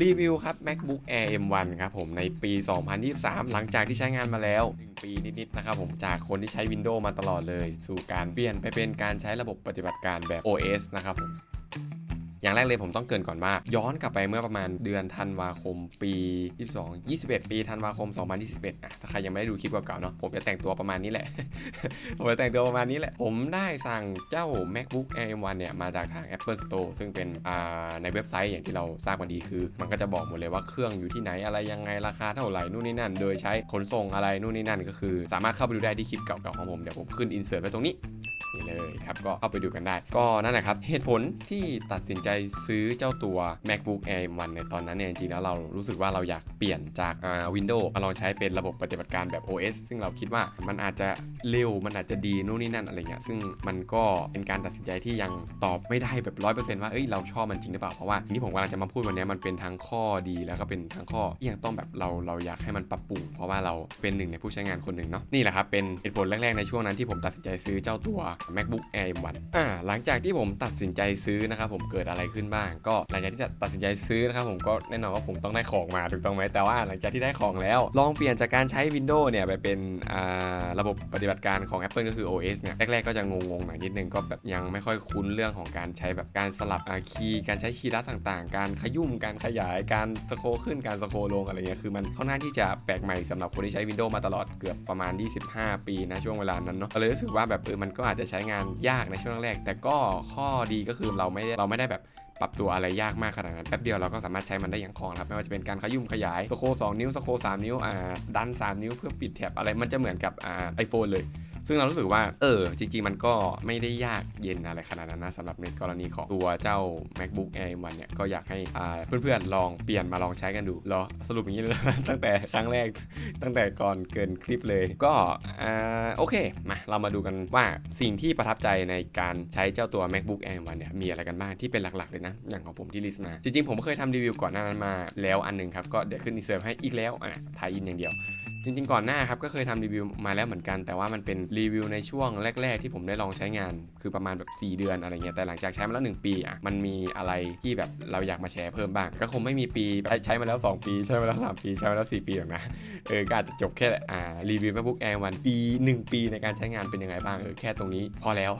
รีวิวครับ MacBook Air M1 ครับผมในปี 2023 หลังจากที่ใช้งานมาแล้ว 1 ปีนิดๆนะครับผมจากคนที่ใช้ Windows มาตลอดเลย สู่การเปลี่ยนไปเป็นการใช้ระบบปฏิบัติการแบบ OS นะครับผม อย่างแรกเลยผมต้องเกินก่อนว่า ย้อนกลับไปเมื่อประมาณเดือนธันวาคมปี 22 21 ปีธันวาคม 2021นะถ้าใครยังไม่ได้ดูคลิปเก่าๆเนาะผมจะแต่งตัวประมาณนี้แหละ ผมจะแต่งตัวประมาณนี้แหละ ผมได้สั่งเจ้า MacBook Air M1 เนี่ยมาจากทาง Apple Store ซึ่งเป็นอ่าในเว็บไซต์อย่างที่เราทราบกันดีคือ มันก็จะบอกหมดเลยว่าเครื่องอยู่ที่ไหนอะไรยังไงราคาเท่าไหร่นู่นนี่นั่น โดยใช้ขนส่งอะไรนู่นนี่นั่นก็คือ สามารถเข้าไปดูได้ที่คลิปเก่าๆของผมเดี๋ยวผมขึ้นอินเสิร์ตไว้ตรงนี้ นี่เลยครับก็เข้าไปดูกันได้ ก็นั่นแหละครับ เหตุผลที่ตัดสินใจซื้อเจ้าตัว MacBook Air M1 ในตอนนั้นเนี่ยจริงๆแล้วเรารู้สึกว่าเราอยากเปลี่ยนจากอ่า Windows มาลองใช้เป็นระบบปฏิบัติการแบบ OS ซึ่งเราคิดว่ามันอาจจะเร็วมันอาจจะดีนู่นนี่นั่นอะไรเงี้ยซึ่งมันก็เป็นการตัดสินใจที่ยังตอบไม่ได้แบบร้อยเปอร์เซ็นต์ว่าเอ้ยเราชอบมันจริงหรือเปล่าเพราะว่าที่ผมกำลังจะมาพูดวันนี้มันเป็นทั้งข้อดีแล้วก็เป็นทั้งข้อที่ยังต้องแบบเราเราอยากให้มันปรับปรุงเพราะว่าเราเป็นหนึ่งในผู้ใช้งานคนหนึ่งเนาะนี่แหละครับเป็นเหตุผลแรกๆในช่วงนั้นที่ผมตัดสินใจซื้อเจ้าตัว MacBook Air M1 อ่าหลังจากที่ผมตัดสินใจซื้อนะครับผมเกิดอะไรขึ้นบ้าง ก็หลังจากที่ตัดสินใจซื้อนะครับผมก็แน่นอนว่าผมต้องได้ของมาถูกต้องไหมแต่ว่าหลังจากที่ได้ของแล้ว ลองเปลี่ยนจากการใช้ Windows เนี่ยไปเป็นอ่าระบบปฏิบัติการของ Apple ก็คือ OS เนี่ยแรกๆก็จะงงๆหน่อยนิดนึงก็แบบยังไม่ค่อยคุ้นเรื่องของการใช้แบบการสลับอาคีย์การใช้คีย์ลัดต่างๆ การขยุ่มการขยายการสโครลขึ้นการสโคลงอะไรเงี้ยคือมันค่อนข้างที่จะแปลกใหม่สำหรับคนที่ใช้ Windows มาตลอดเกือบประมาณ 25 ปีนะช่วงเวลานั้นเนาะเลยรู้สึกว่าแบบเออมันก็อาจจะใช้งานยากในช่วงแรก แต่ก็ข้อดีก็คือเราไม่ได้เราไม่ได้แบบปรับตัวอะไรยากมากขนาดนั้นแป๊บเดียวเราก็สามารถใช้มันได้อย่างคล่องครับไม่ว่าจะเป็นการขยุ่มขยายสโครล2นิ้วสโครล3นิ้วอ่าดัน 3 นิ้วเพื่อปิดแท็บอะไรมันจะเหมือนกับอ่าไอโฟนเลย ซึ่งเรารู้สึกว่า เออ จริง ๆ มันก็ไม่ได้ยากเย็นอะไรขนาดนั้นนะสำหรับในกรณีของตัวเจ้า macbook air M1 เนี่ย ก็อยากให้เพื่อนๆ ลองเปลี่ยนมาลองใช้กันดูเหรอสรุปอย่างนี้เลยตั้งแต่ครั้งแรกตั้งแต่ก่อนเกินคลิปเลย ก็อ่าโอเคมาเรามาดูกันว่าสิ่งที่ประทับใจในการใช้เจ้าตัว macbook air M1 เนี่ยมีอะไรกันบ้างที่เป็นหลักๆเลยนะ อย่างของผมที่ลิสต์มาจริงๆผมเคยทำรีวิวก่อนหน้านั้นมาแล้วอันหนึงครับก็เดี๋ยวขึ้นอินเสิร์ตให้อีกแล้วอะทายอินอย่างเดียว จริงๆก่อนหน้าครับก็เคยทำรีวิวมาแล้วเหมือนกัน แต่ว่ามันเป็นรีวิวในช่วงแรก ๆ ที่ผมได้ลองใช้งาน คือประมาณแบบ 4 เดือนอะไรเงี้ยแต่หลังจากใช้มาแล้ว 1 ปีอะมันมีอะไรที่แบบเราอยากมาแชร์เพิ่มบ้าง ก็คงไม่มีปีแบบใช้มาแล้ว 2 ปีใช้มาแล้ว 3 ปีใช้มาแล้ว 4 ปีหรอกนะเออก็อาจจะจบแค่อ่ารีวิว MacBook Air วันปี 1 ปีในการใช้งานเป็นยังไงบ้างเออแค่ตรงนี้พอแล้ว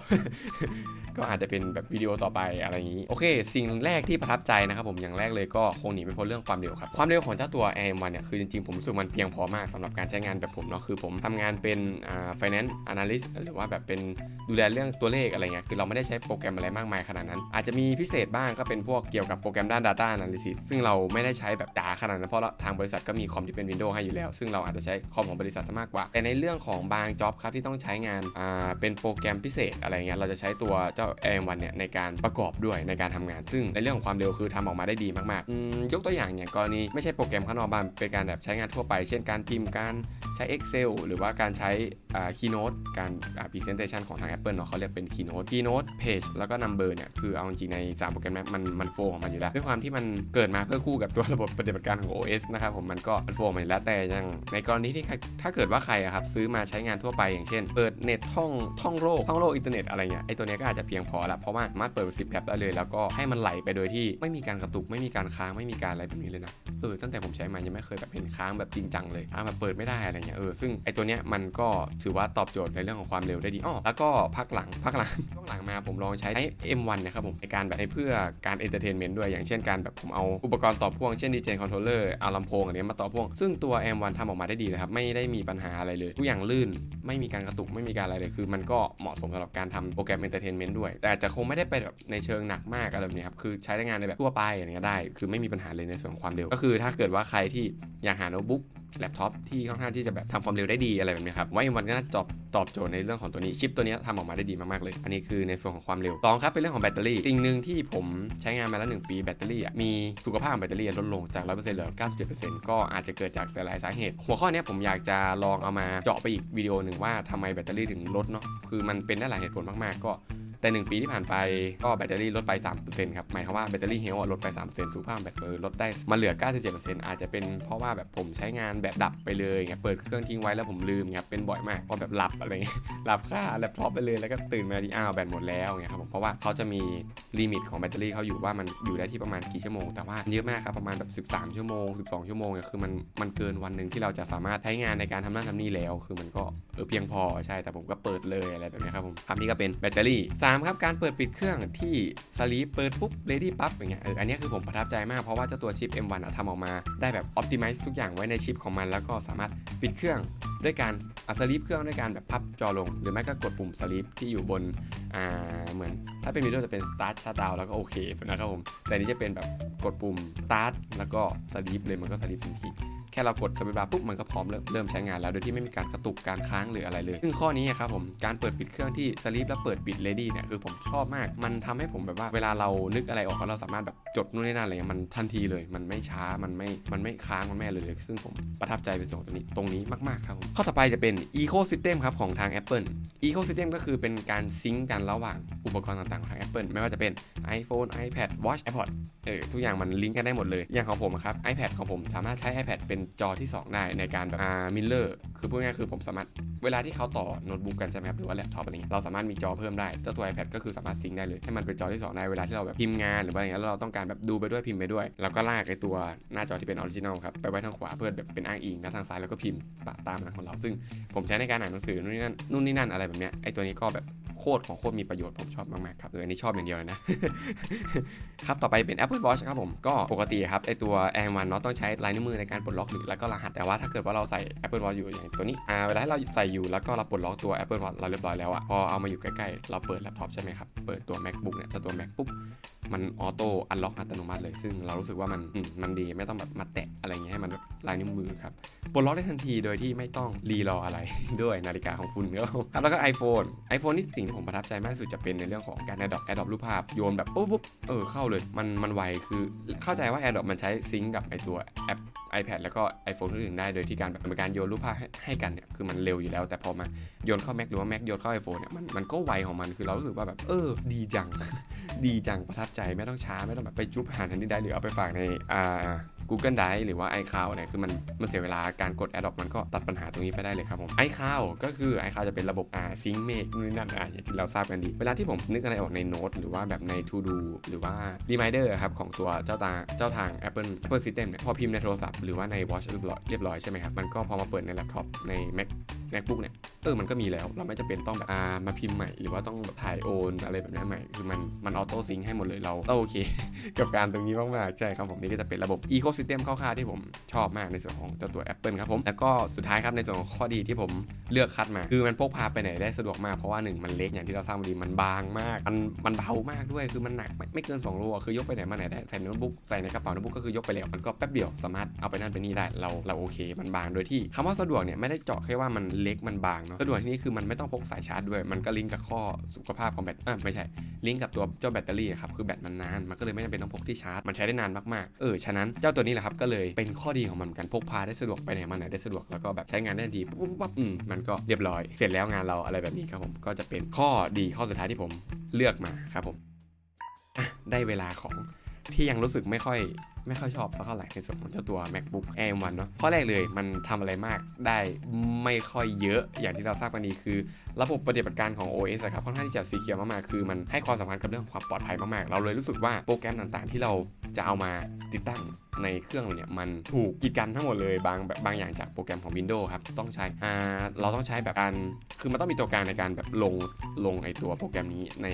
ก็อาจจะเป็นแบบวิดีโอต่อไปอะไรอย่างนี้โอเค สิ่งแรกที่ประทับใจนะครับผมอย่างแรกเลยก็คงหนีไม่พ้นเรื่องความเร็วครับความเร็วของเจ้าตัว Air M1 เนี่ยคือจริงๆผมรู้สึกมันเพียงพอมากสำหรับการใช้งานแบบผมเนาะคือผมทำงานเป็นอ่า finance analyst หรือว่าแบบเป็นดูแลเรื่องตัวเลขอะไรเงี้ยคือเราไม่ได้ใช้โปรแกรมอะไรมากมายขนาดนั้น อาจจะมีพิเศษบ้างก็เป็นพวกเกี่ยวกับโปรแกรมด้าน data analysis ซึ่งเราไม่ได้ใช้แบบจ๋าขนาดนั้นเพราะทางบริษัทก็มีคอมที่เป็น Windows ให้อยู่แล้ว ซึ่งเราอาจจะใช้คอมของบริษัทซะมากกว่า แต่ในเรื่องของบางจ็อบครับที่ต้องใช้งานอ่าเป็นโปรแกรมพิเศษอะไรเงี้ยเราจะใช้ตัวเจ้า AM1 เนี่ยในการประกอบด้วยในการทำงาน ซึ่งในเรื่องของความเร็วคือทำออกมาได้ดีมากๆยกตัวอย่างอย่างกรณีไม่ใช่โปรแกรมข้างนอกบ้านเป็นการแบบใช้งานทั่วไป เช่นการพิมพ์การใช้ Excel หรือว่าการใช้ อ่า Keynote การอ่า Presentation ของทาง Apple เนาะเขาเรียกเป็น Keynote Keynote Page แล้วก็ Number เนี่ย คือเอาจริงใน3โปรแกรมมันมันโฟของมันอยู่แล้ว ด้วยความที่มันเกิดมาเพื่อคู่กับตัวระบบปฏิบัติการของ OS นะครับผมมันก็มันโฟมันอยู่แล้วแต่ยังในกรณีที่ถ้าเกิดว่าใครอะครับซื้อมาใช้งานทั่วไปอย่างเช่น เปิดเน็ตท่องท่องโลกท่องโลกอินเทอร์เน็ตอะไรเงี้ยไอตัวเนี้ยก็อาจจะเพียงพอละเพราะว่ามาเปิด10แท็บได้เลยแล้วก็ให้มันไหลไปโดยที่ไม่มีการกระตุกไม่มีการค้างไม่มีการอะไรแบบนี้เลยนะเออตั้งแต่ผมใช้มายังไม่เคยแบบเห็นค้างแบบจริงจังเลยค้างแบบเปิดไม่ได้อะไรเงี้ยเออซึ่งไอตัวเนี้ยมันก็ถือว่าตอบโจทย์ในเรื่องของความเร็วได้ดีอ้อแล้วก็พักหลังพักหลังช่วงหลังมาผมลองใช้ M1 นะครับผมในการแบบในเพื่อการเอนเตอร์เทนเมนต์ด้วยอย่างเช่นการแบบผมเอาอุปกรณ์ต่อพ่วงเช่น DJ controller เอาลำโพงอันเนี้ยมาต่อพ่วง ซึ่งตัว M1 ทำออกมาได้ดีเลยครับไม่ได้มีปัญหาอะไรเลยทุกอย่างลื่นไม่มีการกระตุกไม่มีการอะไรเลยคือ มันก็เหมาะสมสำหรับการทำโปรแกรมเอนเตอร์เทนเมนต์ด้วย แต่จะคงไม่ได้ไปแบบในเชิงหนักมากอะไรแบบนี้ครับคือใช้ได้งานในแบบทั่วไปอย่างเงี้ยได้ คือไม่มีปัญหาเลยในส่วนของความเร็ว ก็คือถ้าเกิดว่าใครที่อยากหาโน้ตบุ๊ก แล็ปท็อปที่ค่อนข้างที่จะแบบทำความเร็วได้ดีอะไรแบบนี้ครับว่า M1 ก็น่าตอบตอบโจทย์ในเรื่องของตัวนี้ชิปตัวนี้ทำออกมาได้ดีมากๆเลย อันนี้คือในส่วนของความเร็วสองครับเป็นเรื่องของแบตเตอรี่สิ่งหนึ่งที่ผมใช้งานมาแล้ว 1 ปีแบตเตอรี่มีสุขภาพของแบตเตอรี่ลดลงจาก 100%เหลือ 97%ก็อาจจะเกิดจากหลายๆสาเหตุ หัวข้อนี้ผมอยากจะลองเอามาเจาะไปอีกวิดีโอหนึ่งว่าทำไมแบตเตอรี่ถึงลดเนาะคือมันเป็นได้หลายเหตุผลมากๆก็ แต่ 1 ปีที่ผ่านไปก็แบตเตอรี่ลดไป3%ครับหมายความว่าแบตเตอรี่เฮลลดไป3%สุขภาพแบตเตออลดได้มาเหลือ 97%อาจจะเป็นเพราะว่าแบบผมใช้งานแบตดับไปเลยไงเปิดเครื่องทิ้งไว้แล้วผมลืมครับเป็นบ่อยมากพราะแบบหลับอะไรเงี้ยหลับค่าแล็ปท็อปไปเลยแล้วก็ตื่นมาทีอ้าวแบตหมดแล้วเงี้ยครับผมเพราะว่าเขาจะมีลิมิตของแบตเตอรี่เขาอยู่ว่ามันอยู่ได้ที่ประมาณกี่ชั่วโมงแต่ว่าเยอะมากครับประมาณแบบ13 ชั่วโมง 12 ชั่วโมงเนี่ยคือมันมันเกินวันหนึ่งที่เราจะสามารถใช้งานในการทำนั่นทำนี่แล้ว คือมันก็เออเพียงพอใช่แต่ผมก็เปิดเลยอะไรแบบนี้ครับผมครับนี่ก็เป็นแบตเตอรี่สามครับการเปิดปิดเครื่องที่สลีปเปิดปุ๊บเลดี้ปั๊บอย่างเงี้ยเอออันนี้คือผมประทับใจมากเพราะว่าเจ้าตัวชิป M1 อะทำออกมาได้แบบอ p ติ m i z e ทุกอย่างไว้ในชิปของมัน แล้วก็สามารถปิดเครื่องด้วยการอัสลีปเครื่องด้วยการแบบพับจอลง หรือไม่ก็กดปุ่มสลีปที่อยู่บนอ่าเหมือน ถ้าเป็นวิดีโอจะเป็น start shutdown แล้วก็โอเคนะครับผมแต่อันนี้จะเป็นแบบกดปุ่ม start แล้วก็สลีปเลยมันก็สลีปทันที แค่เรากดสวิตช์บาร์ปุ๊บมันก็พร้อมเริ่มเริ่มใช้งานแล้วโดยที่ไม่มีการกระตุกการค้างหรืออะไรเลย ซึ่งข้อนี้ครับผมการเปิดปิดเครื่องที่สลีปแล้วเปิดปิดเลดี้เนี่ยคือผมชอบมาก มันทำให้ผมแบบว่าเวลาเรานึกอะไรออกแล้วเราสามารถแบบจดนู่นนี่นั่นอะไรเงี้ยมันทันทีเลย มันไม่ช้ามันไม่มันไม่ค้างมันไม่อะไรเลยซึ่งผมประทับใจเป็นส่วนตรงนี้ตรงนี้มากๆครับผมข้อต่อไปจะเป็น Ecosystem ครับของทาง Apple Ecosystem ก็คือเป็นการซิงก์กันระหว่างอุปกรณ์ต่างๆของทาง Apple ไม่ว่าจะเป็น iPhone iPad Watch AirPods เออทุกอย่างมันลิงก์กันได้หมดเลยอย่างของผมครับ iPad ของผมสามารถใช้ iPad เป็นจอที่ 2 ได้ในการแบบอามิลเลอร์ คือพูดง่ายคือผมสามารถเวลาที่เขาต่อโน้ตบุ๊กกันใช่ไหมครับหรือว่าแล็ปท็อปอะไรเงี้ยเราสามารถมีจอเพิ่มได้เจ้าตัว iPad ก็คือสามารถซิงก์ได้เลยให้มันเป็นจอที่ 2 ได้เวลาที่เราแบบพิมพ์งานหรือว่าอะไรเงี้ยแล้วเราต้องการแบบดูไปด้วยพิมพ์ไปด้วยแล้วก็ลากไอตัวหน้าจอที่เป็นออริจินอลครับไปไว้ทางขวาเพื่อแบบเป็นอ้างอิงแล้วทางซ้ายแล้วก็พิมพ์ตามหลังของเรา ซึ่งผมใช้ในการอ่านหนังสือนู่นนี่นั่นนู่นนี่นั่นอะไรแบบเนี้ยไอตัวนี้ก็แบบโคตรของโคตรมีประโยชน์ผมชอบมากๆครับเอออันนี้ชอบอย่างเดียวเลยนะครับต่อไปเป็น Apple Watch ครับผมก็ปกติครับไอตัว Air 1เนาะต้องใช้ลายนิ้วมือในการปลดล็อกหรือแล้วก็รหัสแต่ว่าถ้าเกิดว่าเราใส่ Apple Watch อยู่อย่างตัวนี้อ่าเวลาที่เราใส่อยู่แล้วก็เราปลดล็อกตัว Apple Watch เราเรียบร้อยแล้วอะพอเอามาอยู่ใกล้ๆ เราเปิดแล็ปท็อปใช่ไหมครับ เปิดตัว MacBook เนี่ยถ้าตัว Mac ปุ๊บมันออโต้อันล็อกอัตโนมัติเลย ซึ่งเรารู้สึกว่ามันมมันดีไม่ต้องแบบมาแตะอะไรเงี้ยให้มันลายนิ้วมือครับปลดล็อกได้ทันทีโดยที่ไม่ต้องรีรออะไรด้วยนาฬิกาของคุณครับผมครับแล้วก็ iPhone iPhone นี่สิ่งที่ผมประทับใจมากที่สุดจะเป็นในเรื่องของการ AirDrop AirDrop รูปภาพโยนแบบปุ๊บปุ๊บเออเข้าเลยมันมันไวคือเข้าใจว่า AirDrop มันใช้ซิงก์กับไอตัวแอป iPad แล้วก็ iPhone อื่นๆได้ โดยที่การแบบเป็นการโยนรูปภาพให้ให้กันเนี่ยคือมันเร็วอยู่แล้ว แต่พอมาโยนเข้า Mac หรือว่า Mac โยนเข้า iPhone เนี่ยมันมันก็ไวของมันคือเรารู้สึกว่าแบบเออ ดีจัง ดีจังประทับใจไม่ต้องช้าไม่ต้องแบบไปจุ๊บหาทันทีได้หรือเอาไปฝากในอ่า Google Drive หรือว่า iCloud เนี่ยคือมันมันเสียเวลาการกด AirDrop มันก็ตัดปัญหาตรงนี้ไปได้เลยครับผม iCloud ก็คือ iCloud จะเป็นระบบอ่าซิงเมกนู่นนั่นอ่าอย่างที่เราทราบกันดี เวลาที่ผมนึกอะไรออกในโน้ตหรือว่าแบบใน To Do หรือว่า Reminder ครับของตัวเจ้าตาเจ้าทาง Apple Apple System เนี่ยพอพิมพ์ในโทรศัพท์หรือว่าใน Watch เรียบร้อยเรียบร้อยใช่ไหมครับมันก็พอมาเปิดในแล็ปท็อปใน Mac MacBook เนี่ยเออมันก็มีแล้ว เราไม่จำเป็นต้องแบบอ่ามาพิมพ์ใหม่หรือว่าต้องแบบถ่ายโอนอะไรแบบนี้ใหม่ คือมันมันออโต้ซิงให้หมดเลยเราเราโอเค กับการตรงนี้มากๆใช่ครับผมนี่ก็จะเป็นระบบ Ecosystem คร่าวๆที่ผมชอบมากในส่วนของเจ้าตัว Apple ครับผมแล้วก็สุดท้ายครับในส่วนของข้อดีที่ผมเลือกคัดมา คือมันพกพาไปไหนได้สะดวกมากเพราะว่าหนึ่งมันเล็กอย่างที่เราทราบมาดีมันบางมาก มันมันเบามากด้วยคือมันหนักไม่ไม่เกิน2โลคือยกไปไหนมาไหนได้ใส่โน้ตบุ๊กใส่ในกระเป๋าโน้ตบุ๊กก็คือยกไปแล้วมันก็แป๊บเดียวสามารถเอาไปนั่นไปนี่ได้เราเราโอเค มันบางโดยที่คำว่าสะดวกเนี่ยไม่ได้เจาะแค่ว่ามันเล็กมันบางเนาะสะดวกที่นี่คือมันไม่ต้องพกสายชาร์จด้วย มันก็ลิงก์กับข้อสุขภาพของแบตอะไม่ใช่ ลิงก์กับตัวเจ้าแบตเตอรี่ครับคือแบตมันนาน มันก็เลยไม่จำเป็นต้องพกที่ชาร์จ มันใช้ได้นานมากๆ เออ ฉะนั้นเจ้าตัวนี้แหละครับก็เลยเป็นข้อดีของมันเหมือนกันพกพาได้สะดวกไปไหนมาไหนได้สะดวกแล้วก็แบบใช้งานได้ทันทีปุ๊บปุ๊บปุ๊บอืมมันก็เรียบร้อย เสร็จแล้วงานเราอะไรแบบนี้ครับผมก็จะเป็นข้อดีข้อสุดท้ายที่ผมเลือกมาครับผมอะได้เวลาของ ที่ยังรู้สึกไม่ค่อยไม่ค่อยชอบเท่าไหร่ในส่วนของเจ้าตัว macbook air 1เนาะข้อแรกเลยมันทำอะไรมากได้ไม่ค่อยเยอะอย่างที่เราทราบกันดีคือ ระบบปฏิบัติการของ OS อะครับค่อนข้างที่จะสีเขียวมากๆคือมันให้ความสำคัญกับเรื่องความปลอดภัยมากๆ เราเลยรู้สึกว่าโปรแกรมต่างๆ ที่เรา จะเอามาติดตั้งในเครื่องเราเนี่ยมันถูกกีดกันทั้งหมดเลยบางแบบบางอย่างจากโปรแกรมของ Windows ครับต้องใช้เราต้องใช้แบบการคือมันต้องมีตัวกลางในการแบบลงลงไอตัวโปรแกรมนี้ใน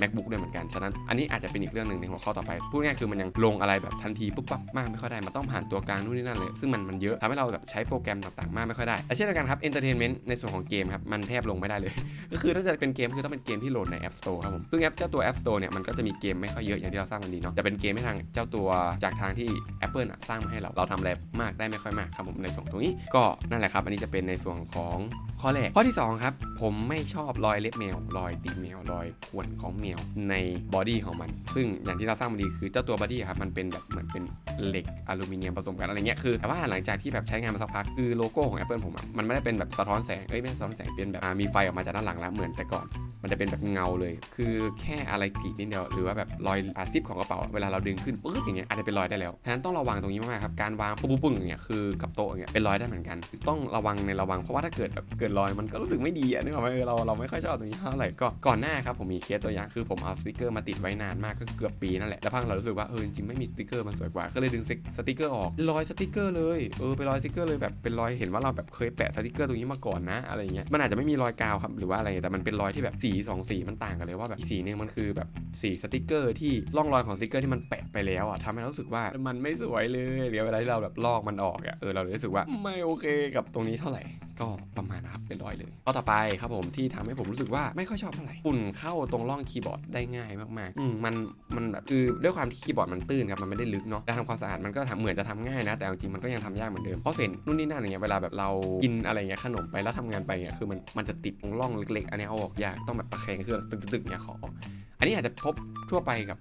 macbook ด้วยเหมือนกัน ฉะนั้นอันนี้อาจจะเป็นอีกเรื่องหนึ่งในหัวข้อต่อไป พูดง่ายคือมันยังลงอะไรแบบทันทีปุ๊บปั๊บมากไม่ค่อยได้ มันต้องผ่านตัวกลางนู่นนี่นั่นเลย ซึ่งมันมันเยอะทำให้เราแบบใช้โปรแกรมต่างๆ มากไม่ค่อยได้และเช่นเดียวกันครับ entertainment ในส่วนของเกมครับ มันแทบลงไม่ได้เลย ก็คือถ้าจะเป็นเกมคือต้องเป็นเกมที่โหลดใน App Store ครับผม ซึ่งแอปเจ้าตัว App Store เนี่ยมันก็จะมีเกมไม่ค่อยเยอะอย่างที่เราทราบกันดีเนาะ จะเป็นเกมให้ทางเจ้าตัวจากทางที่ Apple อะสร้างมาให้เรา เราทำอะไรมากได้ไม่ค่อยมากครับผมในส่วนตรงนี้ ก็นั่นแหละครับ อันนี้จะเป็นในส่วนของข้อแรก ข้อที่สองครับ ผมไม่ชอบรอยเล็บแมว รอยตีนแมว รอยข่วนของแมวในบอดี้ของมัน ซึ่งอย่างที่เราสร้างมาดีคือเจ้าตัวบอดี้ครับ มันเป็นแบบเหมือนเป็นเหล็กอลูมิเนียมผสมกันอะไรเงี้ย คือแต่ว่าหลังจากที่แบบใช้งานมาสักพัก คือโลโก้ของ Apple ผมอะมันไม่ได้เป็นแบบสะท้อนแสง เอ้ยไม่สะท้อนแสง เป็นแบบมีไฟออกมาจากด้านหลังแล้วเหมือนแต่ก่อน มันจะเป็นแบบเงาเลย คือแค่อะไรกรีดนิดเดียว หรือว่าแบบรอยอาซิปของกระเป๋า เวลาเราดึงขึ้นปึ๊บอย่างเงี้ยอาจจะเป็นรอยได้แล้วฉะนั้นต้องระวังตรงนี้มากๆครับการวางปุ๊บปุ๊บปึ้งอย่างเงี้ยคือกับโต๊ะอย่างเงี้ยเป็นรอยได้เหมือนกัน ต้องระวังในระวังเพราะว่าถ้าเกิดแบบเกิดรอยมันก็รู้สึกไม่ดีอะนึกออกไหมเออเราเราไม่ค่อยชอบตรงนี้เท่าไหร่ก็ก่อนหน้าครับผมมีเคสตัวอย่างคือผมเอาสติกเกอร์มาติดไว้นานมากก็เกือบปีนั่นแหละแล้วพังเรารู้สึกว่าเออจริงไม่มีสติกเกอร์มันสวยกว่าก็เลยดึงสติกเกอร์ออกรอยสติกเกอร์เลยเออเป็นรอยสติกเกอร์เลยแบบเป็นรอยเห็นว่าเราแบบเคยแปะสติกเกอร์ตรงนี้มาก่อนนะอะไรเงี้ยมันอาจจะไม่มีรอยกาวครับหรือว่าอะไรแต่มันเป็นรอยที่แบบสีสองสีมันต่างกันเลยว่าแบบสีนึงมันคือแบบสีสติกเกอร์ที่ร่องรอยของสติกเกอร์ที่มันแปะไปแลวอะทำให้เรารู้สึกว่ามันไม่สวยเลยเดี๋ยวเวลาที่เราแบบลอกมันออกอะเออเราเลยรู้สึกว่าไม่โอเคกับตรงนี้เท่าไหร่ ก็ประมาณนะครับเป็นรอยเลยข้อต่อไปครับผมที่ทำให้ผมรู้สึกว่าไม่ค่อยชอบเท่าไหร่ฝุ่นเข้าตรงร่องคีย์บอร์ดได้ง่ายมากๆอืมมันมันแบบคือด้วยความที่คีย์บอร์ดมันตื้นครับมันไม่ได้ลึกเนาะการทำความสะอาดมันก็ทำเหมือนจะทำง่ายนะ แต่เอาจริงมันก็ยังทำยากเหมือนเดิมเพราะเศษนู่นนี่นั่นอย่างเงี้ยเวลาแบบเรากินอะไรเงี้ยขนมไปแล้วทำงานไปเงี้ยคือมันมันจะติดตรงร่องเล็กๆ อันนี้เอาออกยากต้องแบบตะแคงเครื่องตึกๆๆเนี่ยขอออกอั นนี้อาจจะพบทั่วไปกับ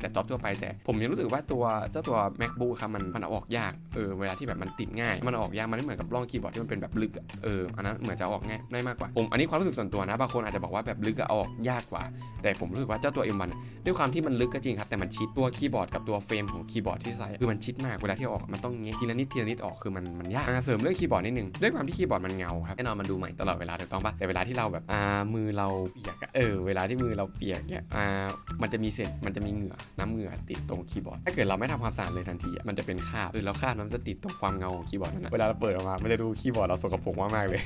แล็ปท็อปทั่วไปแต่ผมยังรู้สึกว่าตัวเจ้าตัว macbook ครับมันมันออกยากเออเวลาที่แบบมันติดง่าย มันออกยากมันไม่เหมือนกับร่องคีย์บอร์ดที่มันเป็นแบบลึกเอออันนั้นเหมือนจะออกง่ายได้มากกว่าผมอันนี้ความรู้สึกส่วนตัวนะบางคนอาจจะบอกว่าแบบลึกอะเออกยากกว่า แต่ผมรู้สึกว่าเจ้าตัว M1 ด้วยความที่มันลึกก็จริงครับแต่มันชิดตัวคีย์บอร์ดกับตัวเฟรมของคีย์บอร์ดที่ใส่คือมันชิดมากเวลาที่ออกมันต้องเงี้ยทีละนิดทีละนิดออกคือมันมันยากเสริมเรื่องคีย์บอร์ดนิดนึงด้วยความที่คีย์บอร์ดมันเงาครับแน่นอนมันดูใหม่ตลอดเวลาถูกต้องปะแต่เวลาที่เราแบบอ่ามือเราเปียกเออเวลาที่มือเราเปียกเนี่ยอ่ามันจะมีเศษมันจะมีเหงื่อน้ำเหงื่อติดตรงคีย์บอร์ดถ้าเกิดเราไม่ทำความสะอาดเลยทันทีมันจะเป็นคราบเออแล้วคราบนั้นจะติดตรงความเงาของคีย์บอร์ดนั่นนะเวลาเราเปิดออกมามันจะดูคีย์บอร์ดเราสกปรกมากๆเลย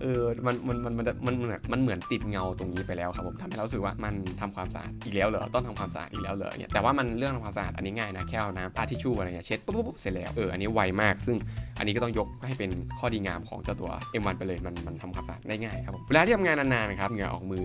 เออมันมันมันมันมันเหมือนมันเหมือนติดเงาตรงนี้ไปแล้วครับผมทำให้เราสึกว่ามันทำความสะอาดอีกแล้วเหรอต้องทำความสะอาดอีกแล้วเหรอเนี่ยแต่ว่ามันเรื่องทำความสะอาดอันนี้ง่ายนะแค่เอาน้ำผ้าทิชชู่อะไรเงี้ยเช็ดปุ๊บปุ๊บปุ๊บเสร็จแล้วเอออันนี้ไวมาก ซึ่งอันนี้ก็ต้องยกให้เป็นข้อดีงามของเจ้าตัว M1 ไปเลยมันมันทำความสะอาดได้ง่ายครับผมเวลาที่ทำงานนานๆครับเหงื่อออกมือ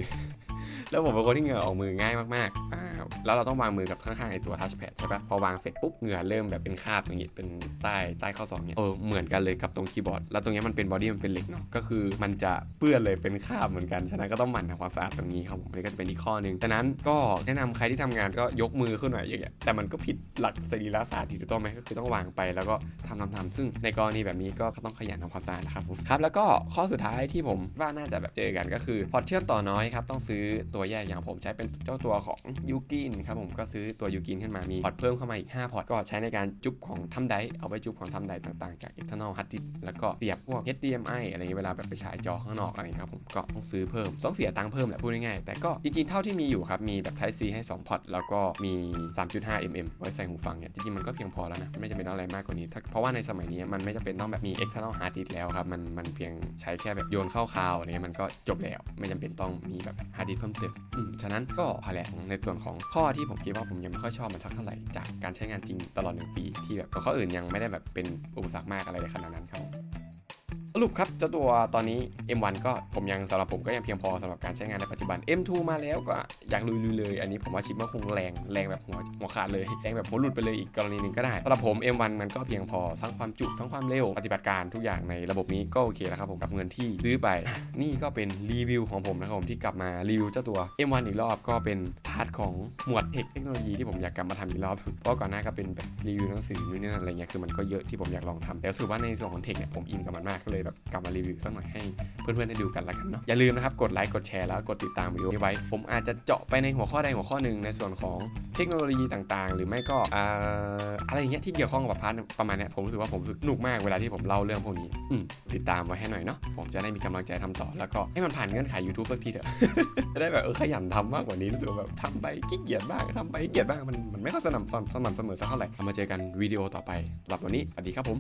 แล้วผมเป็นคนที่เหงื่อออกมือง่ายมากๆอ่า แล้วเราต้องวางมือกับข้างๆไอตัวทัชแพดใช่ปะพอวางเสร็จปุ๊บเหงื่อเริ่มแบบเป็นคราบอย่างงี้เป็นใต้ใต้ข้อศอกเนี่ยเออเหมือนกันเลยกับตรงคีย์บอร์ดแล้วตรงเนี้ยมันเป็นบอดี้มันเป็นเหล็กเนาะก็คือมันจะเปื้อนเลยเป็นคราบเหมือนกันฉะนั้นก็ต้องหมั่นทำความสะอาดตรงนี้ครับผมอันนี้ก็จะเป็นอีกข้อหนึ่งฉะนั้นก็แนะนำใครที่ทำงานก็ยกมือขึ้นหน่อยอย่างเงี้ยแต่มันก็ผิดหลักสรีระศาสตร์ที่ถูกต้องไหมก็คือต้องวางไปแล้วก็ทำทำทำซึ่งในกรณีแบบนี้ก็ต้องขยันทำความสะอาดนะครับผมครับแล้วก็ข้อสุดท้ายที่ผมว่าน่าจะแบบเจอกันก็คือพอร์ตเชื่อมต่อน้อยครับต้องซื้อตัวแยกอย่างผมใช้เป็นเจ้าตัวของยูกินครับผมก็ซื้อตัวยูกินขึ้นมามีพอร์ตเพิ่มเข้ามาอีก 5 พอร์ตก็ใช้ในการจุ๊บของทำไดเอาไว้จุ๊บของทำไดต่างๆจาก external hard disk แล้วก็เสียบพวก HDMI อะไรเงี้ยเวลาแบบไปฉายจอข้างนอกอะไรเงี้ยครับผมก็ต้องซื้อเพิ่มต้องเสียตังค์เพิ่มแหละพูดง่ายๆแต่ก็จริงๆเท่าที่มีอยู่ครับมีแบบ Type C ให้ 2 พอร์ตแล้วก็มี 3.5 mm ไว้ใส่หูฟังเนี่ยจริงๆมันก็เพียงพอแล้วนะไม่จำเป็นต้องอะไรมากกว่านี้ถ้าเพราะว่าในสมัยนี้มันไม่จำเป็นต้องแบบมี external hard disk แล้วครับมันมันเพียงใช้แค่แบบโยนเข้าคาวอะไรเงี้ยมันก็จบแล้ว ไม่จำเป็นต้องมีแบบ hard disk เพิ่มเติมอืมฉะนั้นก็พอแหละในส่วนของข้ออที่ผมคิดว่าผมยังไม่ค่อยชอบมันทักเท่าไหร่จากการใช้งานจริงตลอดหนึ่งปี ที่แบบข้ออื่นยังไม่ได้แบบเป็นอุปสรรคมากอะไรขนาดนั้นครับ สรุปครับเจ้าตัวตอนนี้ M1 ก็ผมยังสำหรับผมก็ยังเพียงพอสำหรับการใช้งานในปัจจุบัน M2 มาแล้วก็อยากลุยๆเลย อันนี้ผมว่าชิปว่าคงแรงแรงแบบหัวหัวขาดเลยแรงแบบหัวหลุดไปเลยอีกกรณีหนึ่งก็ได้สำหรับผม M1 มันก็เพียงพอทั้งความจุทั้งความเร็วปฏิบัติการทุกอย่างในระบบนี้ก็โอเคแล้วครับผมกับเงินที่ซื้อไป นี่ก็เป็นรีวิวของผมนะครับผมที่กลับมารีวิวเจ้าตัว M1 อีกรอบก็เป็นพาร์ทของหมวดเทคเทคโนโลยีที่ผมอยากกลับมาทำอีกรอบเพราะก่อนหน้าก็เป็นแบบรีวิวหนังสือนู่นนี่นั่นอะไรเงี้ยคือมันก็เยอะที่ผมอยากลองทำแต่สึกว่าในส่วนของเทคเนี่ยผมอินกับมันมากก็เลยแบบกลับมารีวิวสักหน่อยให้เพื่อนๆได้ดูกันละกันเนาะอย่าลืมนะครับกดไลค์กดแชร์แล้วกดติดตามวิดีโอนี้ไว้ ผมอาจจะเจาะไปในหัวข้อใดหัวข้อหนึ่งในส่วนของเทคโนโลยีต่างๆ หรือไม่ก็อะไรอย่างเงี้ยที่เกี่ยวข้องกับพาร์ทประมาณเนี้ยผมรู้สึกว่าผมสนุกมากเวลาที่ผมเล่าเรื่องพวกนี้ติดตามไว้ให้หน่อยเนาะผมจะได้มีกำลังใจทำต่อแล้วก็ให้มันผ่านเงื่อนไข YouTube สักทีเถอะจะได้แบบเออขยันทำมากกว่านี้รู้สึกว่าแบบทำไปขี้เกียจบ้างทำไปขี้เกียจบ้างมันมันไม่ค่อยสม่ำสม่ำเสมอสักเท่าไหร่เอามาเจอกันวิดีโอต่อไปสำหรับวันนี้สวัสดีครับผม